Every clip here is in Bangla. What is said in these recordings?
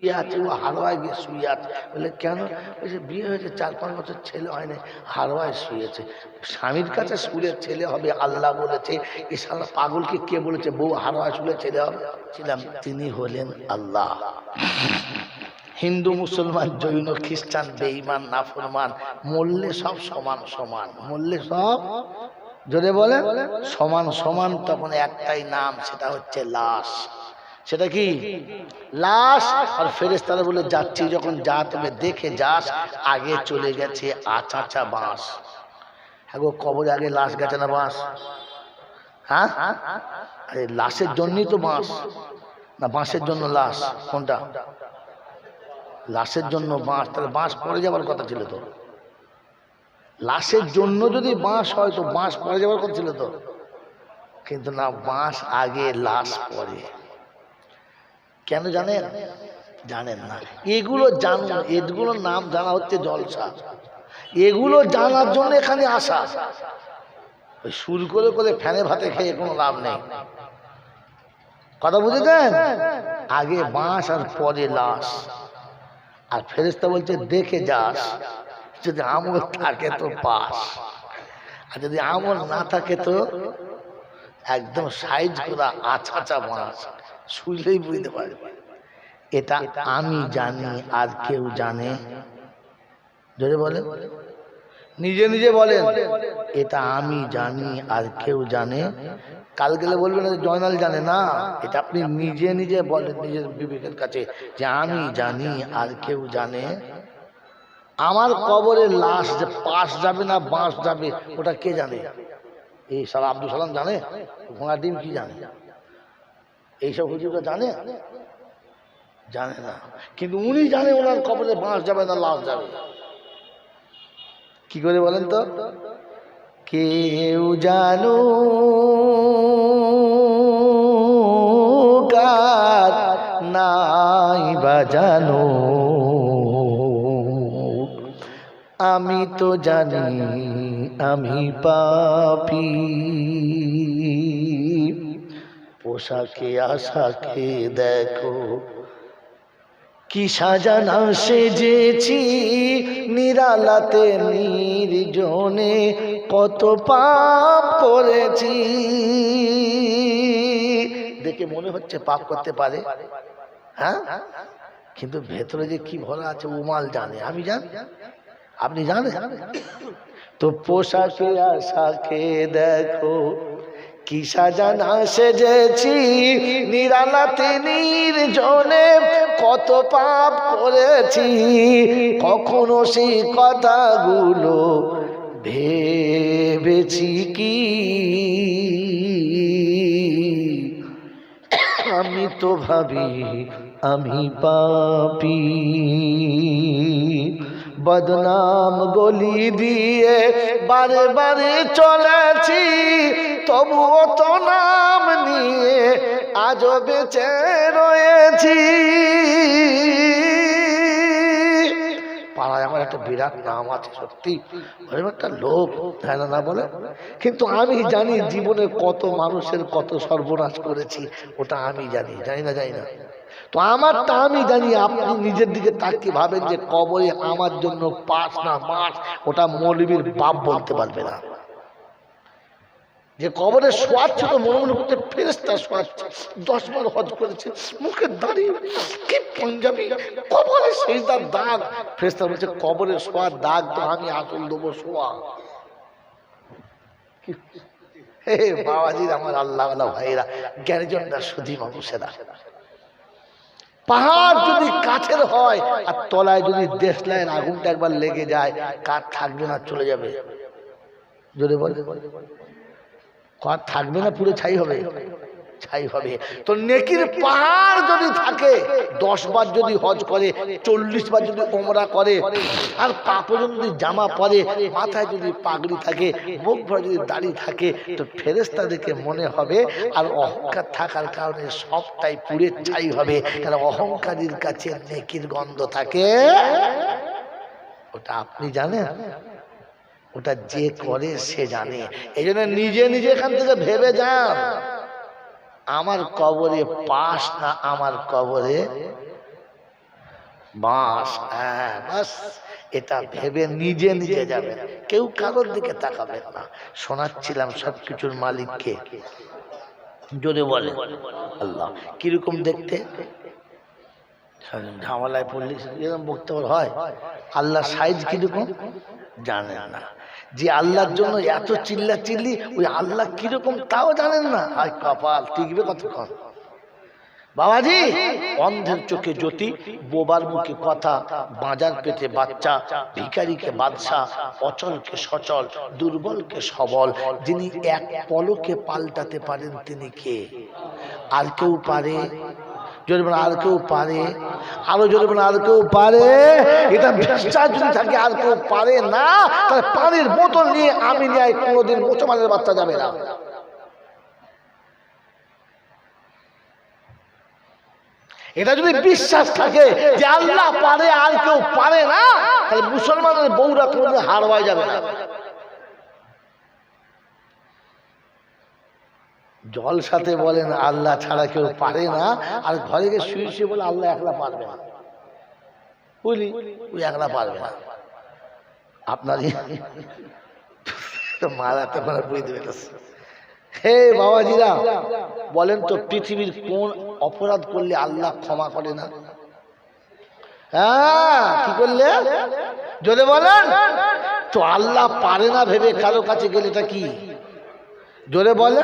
শুয়ে আছে ও হারোয়ায় গিয়ে শুয়ে আছে বলে, কেন? বলছে বিয়ে হয়েছে, চার পাঁচ বছর ছেলে হয়নি হারোয়ায় শুয়েছে। স্বামীর কাছে শুলে ছেলে হবে, আল্লাহ বলেছে সালা পাগলকে কে বলেছে, বউ হারোয়ায় শুলে ছেলে হবে? ছিলাম তিনি হলেন আল্লাহ। হিন্দু, মুসলমান, জৈন, খ্রিস্টান, বেঈমান, নাফরমান, মরলে সব সমান সমান, মরলে সব যদি বলে, সমান সমান, তখন একটাই নাম, সেটা হচ্ছে লাশ। সেটা কি? লাশ। আর ফেরেস্তারা বলে, যাচ্ছি যখন, যা তুমি দেখে যাস, আগে চলে গেছে আচাচা বাঁশ। হ্যাঁ গো, কবরে আগে লাশ গেছে না বাঁশ? হ্যাঁ? আরে, লাশের জন্যই তো বাঁশ। না, বাঁশের জন্য লাশ। কোনটা? লাশের জন্য বাঁশ। তাহলে বাঁশ পড়ে যাওয়ার কথা ছিল তো। লাশের জন্য যদি বাঁশ হয়, তো বাঁশ পড়ে যাওয়ার কথা ছিল তো। কিন্তু না, বাঁশ আগে, লাশ পরে কেন জানেন? জানেন? না। এগুলো জানুন এগুলোর নাম জানা হচ্ছে জলসা। এগুলো জানার জন্য এখানে আসা। ওই সুর করে করে ফ্যানে ভাতে খেয়ে কোনো লাভ নেই। কথা বুঝেছেন? আগে বাঁশ আর পরে লাশ। আর ফেরেস্তা বলছে দেখে যাস। যদি আমল থাকে তো পাস। আর যদি আমল না থাকে তো একদম সাইজ করা আছাচা মাছ শুইলেই বুঝতে পারবে। এটা আমি জানি, আর কেউ জানে। জোরে বলে। নিজে নিজে বলেন, এটা আমি জানি, আর কেউ জানে। কাল গেলে বলবেন জয়নাল জানে না। এটা আপনি নিজে নিজে বলেন নিজের বিবেকের কাছে, যে আমি জানি, আর কেউ জানে। আমার কবরে লাশ যে পাশ যাবে না বাঁশ যাবে, ওটা কে জানে? এই সালা আব্দুল সালাম জানে? ঘোড়া ডিম কি জানে? এইসব হুজুররা জানে? জানে না। কিন্তু উনি জানে ওনার কবরে বাঁশ যাবে না লাশ যাবে। কি করে বলেন তো? কেউ জানো নাই বাজানো আমি তো জানি আমি পাপি। পোশাকে, আশাকে দেখো। কি সাজানা সেজেছি নিরালাতে নির্জনে, কত পাপ করেছি। দেখে মনে হচ্ছে পাপ করতে পারে। হ্যাঁ? কিন্তু ভেতরে যে কি ভরা আছে, উমাল জানে। আমি জানি। আপনি জানেন? তো পোশাকে, আশাকে দেখো। কি সাজানা সেজেছি নিরালাতে নির্জনে, কত পাপ করেছি, কখনো সেই কথাগুলো ভেবেছি কি? আমি তো ভাবি আমি পাপি। বদনাম গলি দিয়ে বারে বারে চলেছি, তবুও তো নাম নিয়ে আজও বেঁচে রয়েছি। পাড়ায় আমার একটা বিরাট নাম আছে, সত্যি। একটা লোক তাই না বলে? কিন্তু আমি জানি জীবনে কত মানুষের কত সর্বনাশ করেছি, ওটা আমি জানি জানি না জানি না। তো আমারটা আমি জানি আপনি নিজের দিকে তাকিয়ে ভাবেন যে কবরে আমার জন্য পাঁচ না মাস ওটা মৌলবীর বাপ বলতে পারবে না। যে কবরে শোয়াচ্ছে তো মনে মনে করতে ফেরেস্তা শোয়াচ্ছে দশ বার হজ করেছে মুখে দাঁড়িয়ে কি পাঞ্জাবি কবরে সেই তার দাগ। ফেরেস্তা বলছে কবরে শোয়ার দাগ তো আমি আসল দেবো শোয়া হে বাবাজির আমার আল্লাহ ভাইরা জ্ঞানীজনরা সুধী মানুষেরা। পাহাড় যদি কাঠের হয়, আর তলায় যদি দেশ লাইন আগুনটা একবার লেগে যায় কাঠ থাকবে না, চলে যাবে। যদি বলে। কাঠ থাকবে না, পুরো ছাই হবে। ছাই হবে। তো নেকির পাহাড় যদি থাকে দশ বার যদি হজ করে চল্লিশ বার যদি ওমরা করে আর কাপড় যদি জামা পরে মাথায় যদি পাগড়ি থাকে মুখ ভরে যদি দাড়ি থাকে তো ফেরেস্তা দেখে মনে হবে আর অহংকার থাকার কারণে সবটাই পুড়ে ছাই হবে। কারণ অহংকারীর কাছে নেকির গন্ধ থাকে। ওটা আপনি জানেন? ওটা যে করে সে জানে। এই জন্য নিজে নিজে এখান থেকে ভেবে যান। আমার কবরে পাশ না, আমার কবরে বাঁশ হ্যাঁ বাস। এটা ভেবে নিজে নিজে যাবে কেউ কারোর দিকে তাকাবেন না। শোনাচ্ছিলাম সব কিছুর মালিককে। জোরে বলে, আল্লাহ, কীরকম দেখতে? ঝামেলায় পড়লে, এরকম বক্তব্য হয়? আল্লাহ সাইজ কীরকম? জানেন না। যে আল্লাহর জন্য এত চিল্লা চিল্লি ওই আল্লাহ কীরকম তাও জানেন না। আয় কপাল, টিকবে কতক্ষণ? বাবাজি, অন্ধের চোখে জ্যোতি, বোবার মুখে কথা, বাজার পেটে বাচ্চা, ভিখারিকে বাদশাহ, অচলকে সচল, দুর্বলকে সবল, যিনি এক পলকে পাল্টাতে পারেন তিনি কে? আর কেউ পারে জোরে বলেন, আর কেউ পারে? আরও জোরে বলেন, আর কেউ পারে? এটা বিশ্বাস যদি থাকে, আর কেউ পারে না, তাহলে পানির বোতল নিয়ে আমি নিয়ে কোনোদিন মুসলমানের বাচ্চা যাবে না। এটা যদি বিশ্বাস থাকে যে আল্লাহ পারে, আর কেউ পারে না, তাহলে মুসলমানের বউরা কোনোদিন হারওয়ায় যাবে না। জল সাথে বলেন, আল্লাহ ছাড়া কেউ পারে না। আর ঘরে গিয়ে শুয়ে শুয়ে বলে, আল্লাহ একলা পারবে না। বুঝলি? ওই একলা পারবে না। আপনারই মারাতে পারে বুঝতে পেরেছে হে বাবাজিরা, বলেন তো, পৃথিবীর কোন অপরাধ করলে আল্লাহ ক্ষমা করে না? হ্যাঁ কি করলে? যদি বলেন, তো আল্লাহ পারে না ভেবে কারও কাছে গেলে এটা কি? জোরে বলে,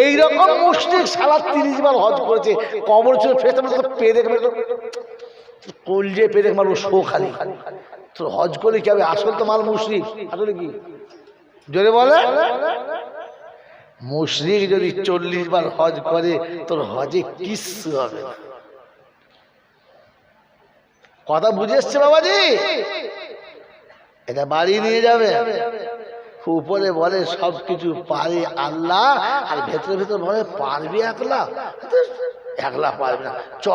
এইরকম মুসলিম সালা তিরিশ বার হজ করেছে, কবর ছিল পেরে কলজে পেরে মারবো শো খালি। তোর হজ করলে কি হবে? আসল তো মাল মুশরিক। আসলে কি? জোরে বলে, মুশরিক যদি চল্লিশ বার হজ করে, তোর হজে কিচ্ছু হবে কথা বুঝে এসছে বাবাজি? এটা বাড়ি নিয়ে যাবে। উপরে বলে সব কিছু পারে আল্লাহ, আর ভেতরে ভেতরে বলে পারবি একলা। একলা পারবে না। চ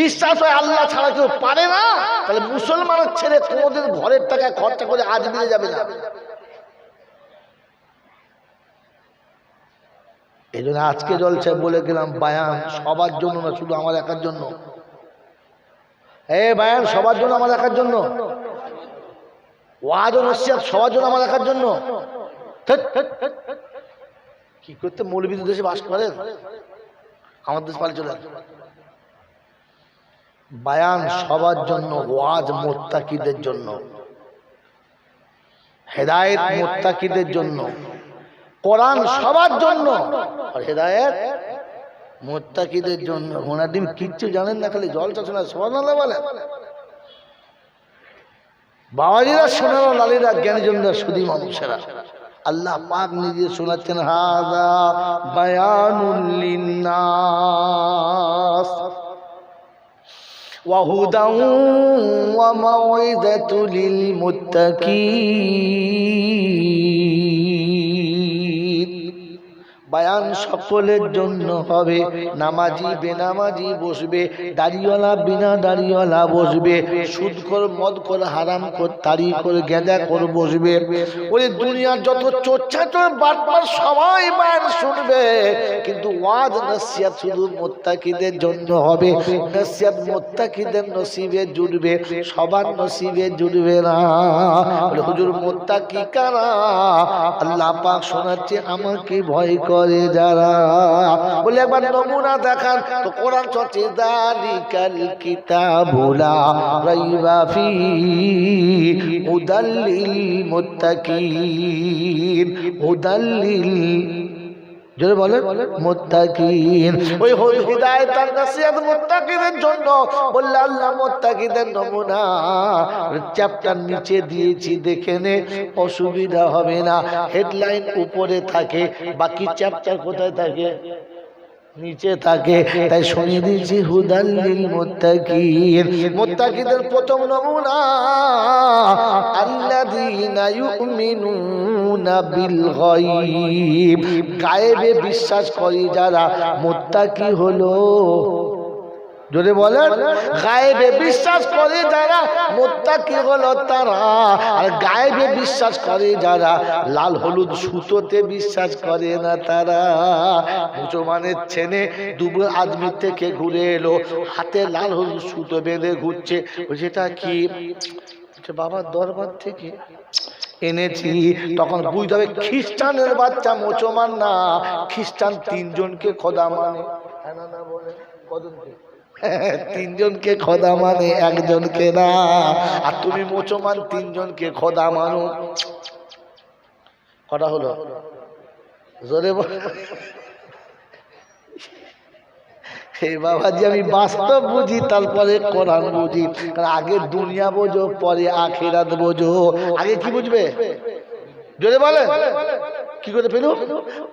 বিশ্বাস হয় আল্লাহ ছাড়া কেউ পারে না, তাহলে মুসলমানের ছেলে কোনোদিন ঘরের টাকা খরচা করে আজ মিলে যাবে না। এই জন্য আজকে জলছে বলে গেলাম, বায়ান, সবার জন্য না, শুধু আমার একার জন্য। এ বায়ান, সবার জন্য, আমার একার জন্য। ওয়াজ ও নসিহাত সবার জন্য। আমার একার জন্য। কি করতে মৌলবীদের দেশে বাস করেন আমার দেশ পালে চলে বায়ান সবার জন্য, ওয়াজ মোত্তাকিদের জন্য। হেদায়েত মোত্তাকিদের জন্য। কোরআন সবার জন্য। আর হেদায়েত মোত্তাকিদের জন্য। ওনাদিন কিচ্ছু জানেন না, খালি জল চাষ না সবার বলে বাবাজিরা শোনানো লালিরা জ্ঞানীজনরা সুদী মানুষেরা আল্লাহ পাক নিজে শোনাচ্ছেন হাদা বায়ানুল লিন্নাস وهدى وموعظة للمتقين বায়ান সকলের জন্য হবে। নামাজি বেনামাজি বসবে, দাড়িওয়ালা বিনা দাড়িওয়ালা বসবে। সুদ কর মদ কর হারাম কর তারি কর গেঁদা কর বসবে। ওই দুনিয়ার যত চর্চা চোর বাটবার সবাই বায়ান শুনবে। কিন্তু ওয়াজ নসিয়াত শুধু মোত্তাকিদের জন্য হবে। নসিয়াত মোত্তাকিদের নসিবে জুড়বে সবার নসিবে জুড়বে না। হুজুর, মোত্তাকি কারা? আল্লাহ পাক শোনাচ্ছে, আমাকে ভয় করে। যারা। বলে একবার নমুনা দেখান। তো কোরআন চর্চে দালিকাল কিতাবুলা রাইবা ফি হুদাল্লিল মুত্তাকিন। হুদাল্লিল জোরে বলে মুত্তাকিন। ওই হিদায়াত আর নাসিহাত মুত্তাকিদের জন্য। বললে, আল্লাহ মুত্তাকিদের নমুনা। চ্যাপ্টার নিচে দিয়েছি, দেখে নে, অসুবিধা হবে না। হেডলাইন উপরে থাকে, বাকি চ্যাপ্টার কোথায় থাকে? নিচে থাকে তাই শুনে দিয়েছি হুদাল্লিল মুত্তাকিন। মুত্তাকিদের প্রথম নমুনা, আল্লাযীনা ইউমিনুনা বিল গায়ব। গায়েবে বিশ্বাস করে যারা মুত্তাকি হলো যদি বলেন, গায়েবে বিশ্বাস করে যারা মোত্তা কি হলো তারা। আর গায়েবে বিশ্বাস করে যারা, লাল হলুদ সুতোতে বিশ্বাস করে না তারা। মুসলমানের ছেলে দুবো আদমি থেকে ঘুরে এলো, হাতে লাল হলুদ সুতো বেঁধে ঘুরছে। এটা কি? বাবার দরবার থেকে এনেছি। তখন বুঝতে হবে, খ্রিস্টানের বাচ্চা মুসলমান না। খ্রিস্টান তিনজনকে খোদা মানে। হ্যাঁ কজনকে তিনজনকে খোদা মানে একজনকে না। আর তুমি মুসলমান, তিনজনকে খোদা মানো। কটা হলো? জোরে হে বাবাজি, আমি বাস্তব বুঝি, তারপরে কোরআন বুঝি। কারণ আগে দুনিয়া বোঝো, পরে আখেরাত বোঝো। আগে কি বুঝবে? জোরে বলে কি করে পেল?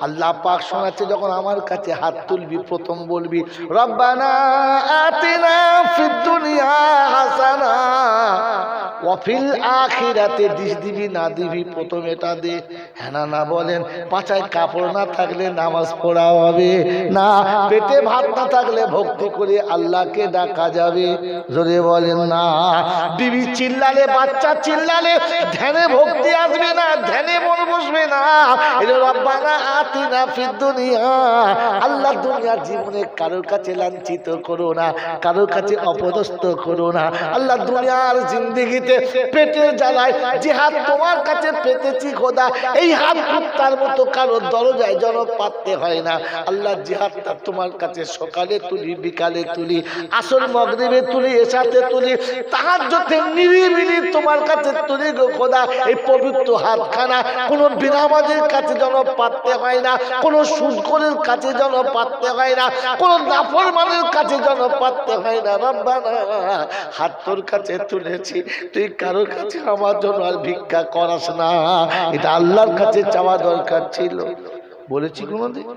আল্লাহ পাক শোনাচ্ছে যখন আমার কাছে হাত তুলবি, প্রথম বলবি হ্যাঁ নামাজ পড়া হবে, না, পেটে ভাত না থাকলে ভক্তি করে আল্লাহকে ডাকা যাবে। জোরে বলেন, না, বিবি চিল্লালে, বাচ্চা চিল্লালে, ধ্যানে ভক্তি আসবে না, ধ্যানে মন বসবে না আল্লাহ দুনিয়ার জীবনে কারোর কাছে লাঞ্ছিত করো না, কারোর কাছে অপদস্থ করো না। আল্লাহ দুনিয়ার জিন্দিগিতে জ্বালায় যে হাত তোমার কাছে পেতেছি খোদা, এই হাত কুত্তার মতো কারও দরজায় পাততে হয় না। আল্লাহ তোমার কাছে সকালে তুলি, বিকালে তুলি আসল মগরিবে তুলি, এসাতে তুলি তাহার যতে নিরিবিলি তোমার কাছে তুলি গো খোদা। এই পবিত্র হাতখানা কোনো বিনামাজের কাছে যেন পাততে হয় না, কোনো সুদকরের কাছে যেন পাততে হয় না, কোনো নাফরমানের কাছে যেন পাততে হয় না। রব্বানা, হাত তোর কাছে তুলেছি, তুই কারোর কাছে আমার জন্য আর ভিক্ষা করাস না। এটা আল্লাহর কাছে চাওয়া দরকার ছিল। বলেছি কোনোদিন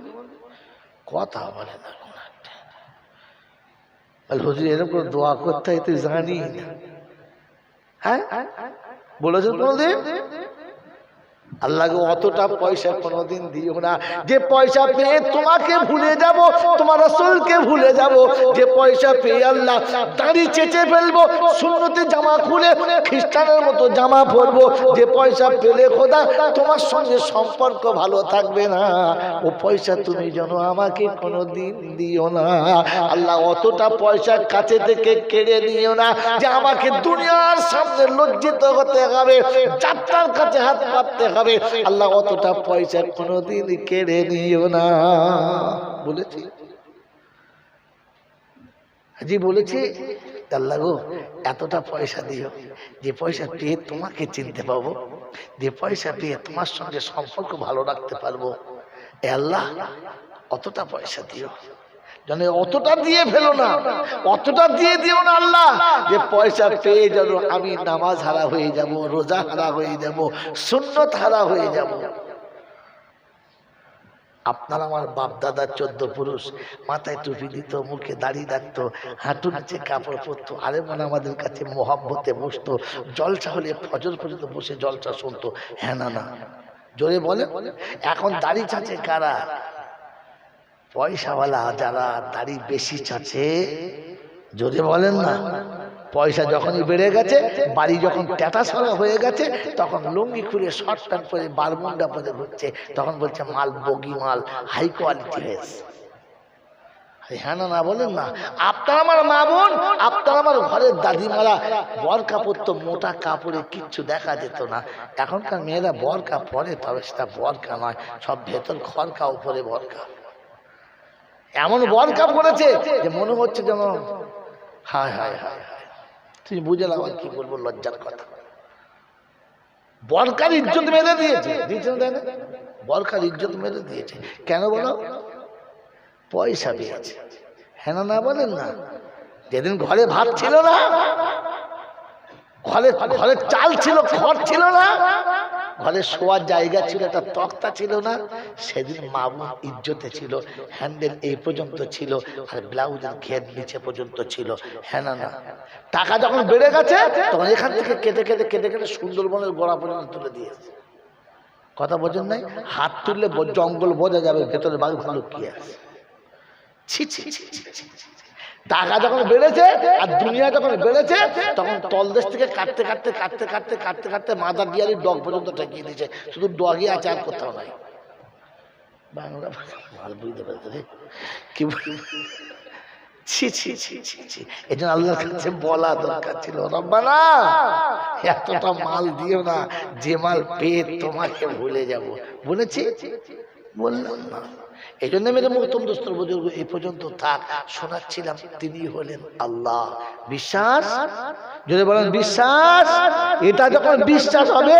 কথা বলে না হুজুর, এরকম দোয়া করতে তুই জানি হ্যাঁ? বলেছেন কোনোদিন আল্লাহকে অতটা পয়সা কোনোদিন দিও না। যে পয়সা পেয়ে তোমাকে ভুলে যাব, তোমার রসুলকে ভুলে যাব, যে পয়সা পেয়ে আল্লাহ দাড়ি চেঁচে ফেলব শূন্যতে জামা খুলে খ্রিস্টানের মতো জামা পরবো, যে পয়সা পেলে খোদা, তোমার সঙ্গে সম্পর্ক ভালো থাকবে না। ও পয়সা তুমি যেন আমাকে কোনোদিন দিও না। আল্লাহ অতটা পয়সা কাছে থেকে কেড়ে নিও না, যে আমাকে দুনিয়ার সামনে লজ্জিত হতে হবে, যাত্রার কাছে হাত পাততে হবে। আল্লাহ অতটা পয়সা কোনোদিন কেড়ে নিও না। বলেছি। জি বলেছি, আল্লাহ গো, এতটা পয়সা দিও, যে পয়সা পেয়ে তোমাকে চিনতে পাবো, যে পয়সা পেয়ে তোমার সঙ্গে সম্পর্ক ভালো রাখতে পারব। আল্লাহ, অতটা পয়সা দিও। যেন অতটা দিয়ে ফেলো না। অতটা দিয়ে দিও না আল্লাহ। যে পয়সা পেয়ে যেন আমি নামাজ হারা হয়ে যাব, রোজা হারা হয়ে যাব, সুন্নত হারা হয়ে যাব। আপনার আমার বাপ দাদার চোদ্দ পুরুষ, মাথায় টুপি দিত, মুখে দাড়ি রাখতো হাঁটু নিচে কাপড় পরতো, আরে মনে আমাদের কাছে মোহাব্বতে বসতো, জলসা হলে ফজর পর্যন্ত বসে জলসা শুনতো। হ্যাঁ না না। জোরে বলে এখন দাড়ি চাচে কারা? পয়সাওয়ালা যারা দাড়ি বেশি চাচ্ছে, যদি বলেন না, পয়সা যখনই বেড়ে গেছে, বাড়ি যখন ট্যাটা সরা হয়ে গেছে, তখন লুঙ্গি খুলে, শর্ট প্যান্ট পরে বারমুন্ডা পরে ঘুরছে, তখন বলছে, মাল, বগি মাল হাই কোয়ালিটি হয়েছে হ্যাঁ না না বলেন না। আপনার আমার মা বোন, আপনার আমার ঘরের দাদিমারা বর কাপড় তো মোটা কাপড়ে কিচ্ছু দেখা যেত না। এখনকার মেয়েরা বরকা পরে, তবে সেটা বরকা নয়, সব ভেতর খরকা উপরে বরকা। এমন বরকা পড়েছে যে মনে হচ্ছে যেন হায় হায় হায় হায়। তুই বুঝে না কি বলব লজ্জার কথা। বরকার ইজ্জত মেরে দিয়েছে। দিয়েছে না? বরকার ইজ্জত মেরে দিয়েছে। কেন বলো? পয়সা পেয়েছে। হ্যাঁ না না বলেন না। যেদিন ঘরে ভাত ছিল না ঘরে ঘরে চাল ছিল খড় ছিল না ঘরে শোয়ার জায়গা ছিল একটা তক্তা ছিল না সেদিন মামু ইজ্জতে ছিল হ্যান্ডেল এই পর্যন্ত ছিল আর ব্লাউজের ঘের নিচে পর্যন্ত ছিল। হ্যাঁ না না। টাকা যখন বেড়ে গেছে তখন এখান থেকে কেটে কেটে কেটে কেটে সুন্দরবনের গোড়া পর্যন্ত তুলে দিয়েছে। কথা বোঝেন নাই? হাত তুললে জঙ্গল বোঝা যাবে ভেতরে বাঘ ভালো কি আছে। ছি ছি ছি ছি, ছি। টাকা যখন বেড়েছে আর দুনিয়া যখন বেড়েছে, তখন তলদেশ থেকে কাটতে কাটতে কাটতে কাটতে কাটতে কাটতে মাদার ডিয়ারির ডগ পর্যন্ত ঠেকিয়ে দিয়েছে। শুধু ডগই আছে আর কোথাও নাই। বাংলা বুঝতে পারছে রে? কি ছি ছি ছি ছি ছি। এই জন্য আল্লাহর কাছে বলা দরকার ছিল এতটা মাল দিও না, যে মাল পেয়ে তোমাকে ভুলে যাব। বলেছি? বললাম না। এই জন্য মেরে মহতম দোস্তর বুজুর্গ এই পর্যন্ত থাক, শোনাচ্ছিলাম। তিনি হলেন আল্লাহ। বিশ্বাস? যদি বলেন বিশ্বাস, এটা যখন বিশ্বাস হবে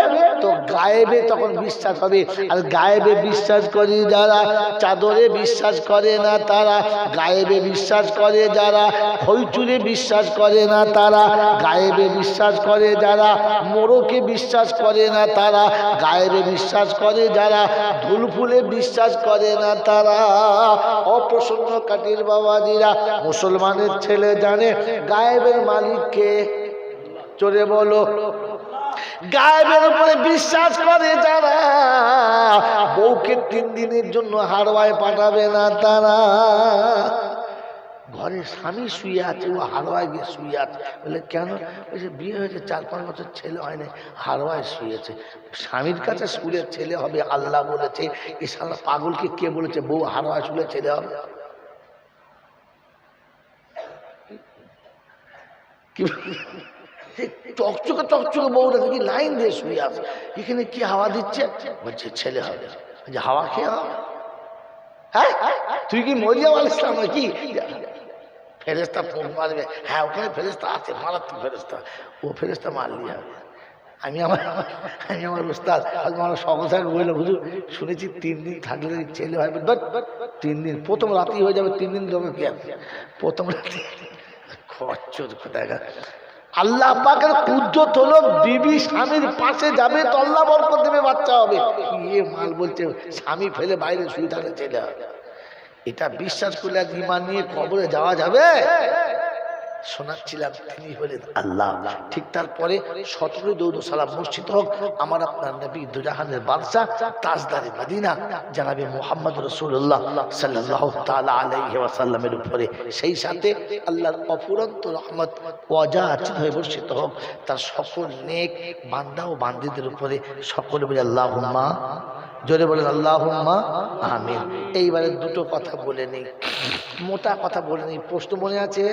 গায়েবে তখন বিশ্বাস হবে। আর গায়েবে বিশ্বাস করে যারা, চাদরে বিশ্বাস করে না তারা, গায়েবে বিশ্বাস করে যারা হইচুরে বিশ্বাস করে না তারা, গায়েবে বিশ্বাস করে যারা, মোরকে বিশ্বাস করে না তারা, গায়েবে বিশ্বাস করে যারা, ধুলফুলে বিশ্বাস করে না তারা। অপ্রসন্ন কাটির বাবাজিরা, মুসলমানের ছেলে জানে, গায়েবের মালিককে চলে বলো গায়েবের উপরে বিশ্বাস করে যারা, বউকে তিন দিনের জন্য হারওয়ায় পাঠাবে না তারা। ঘরে স্বামী শুয়ে আছে, ও হারওয়ায় গিয়ে শুয়ে আছে। বলে, কেন? বলছে, বিয়ে হয়েছে, চার পাঁচ বছর ছেলে হয়নি হারওয়ায় শুয়েছে। স্বামীর কাছে শুলে ছেলে হবে, আল্লাহ বলেছে এই সালা পাগলকে কে বলেছে, বউ হারওয়ায় শুলে ছেলে হবে? কি চকচকে চকচকে বউটা দেখি লাইন দিয়ে শুয়ে আছে। এখানে কি হাওয়া দিচ্ছে? বলছে, ছেলে হবে। যে হাওয়া খেয়ে হবে হ্যাঁ? তুই কি মরিয়াম আল ইসলাম নাকি? ফেরেস্তা ফোন মারবে। হ্যাঁ ওখানে ফেরেস্তা আছে, মারাত্মক ফেরেস্তা ও ফেরেস্তা মারলি হবে আমি আমার আমি আমার উস্তাদ আমার সকল সাহেব বলল বুঝু শুনেছি তিন দিন থাকলে ছেলে হয় বাট তিন দিন, প্রথম রাতেই হয়ে যাবে, তিন দিন তোকে প্রথম রাতে খরচর কোথায় আল্লাহ পাকের কুদ্রত হলো বিবি স্বামীর পাশে যাবে তো আল্লাহ বরকত দেবে, বাচ্চা হবে। ইয়ে মাল বলছে? স্বামী ফেলে বাইরে শুয়ে থাকে ছেলে। এটা বিশ্বাস করলে এক ইমান নিয়ে কবরে যাওয়া যাবে? শোনাচ্ছিলাম, তিনি হলেন আল্লাহ। ঠিক তারপরে সতেরোই দৌদ সালাম মসজিদ হোক, আমার আপনার নবী দুজাহানের বাদশাহ তাজদারে মদিনা, জানাবে মোহাম্মদ রসুল্লাহ সাল্লাহ তালা আলাইহি ওয়াসাল্লামের উপরে। সেই সাথে আল্লাহর অফুরন্ত রহমত অযাচিত হয়ে বর্ষিত হোক, তার সকল নেক বান্দা ও বান্দিদের উপরে সকলে বলে আল্লাহ মা জোরে বলেন আল্লাহ আমিন। এইবারে দুটো কথা বলে নেই, মোটা কথা বলে নেই, প্রশ্ন মনে আছে?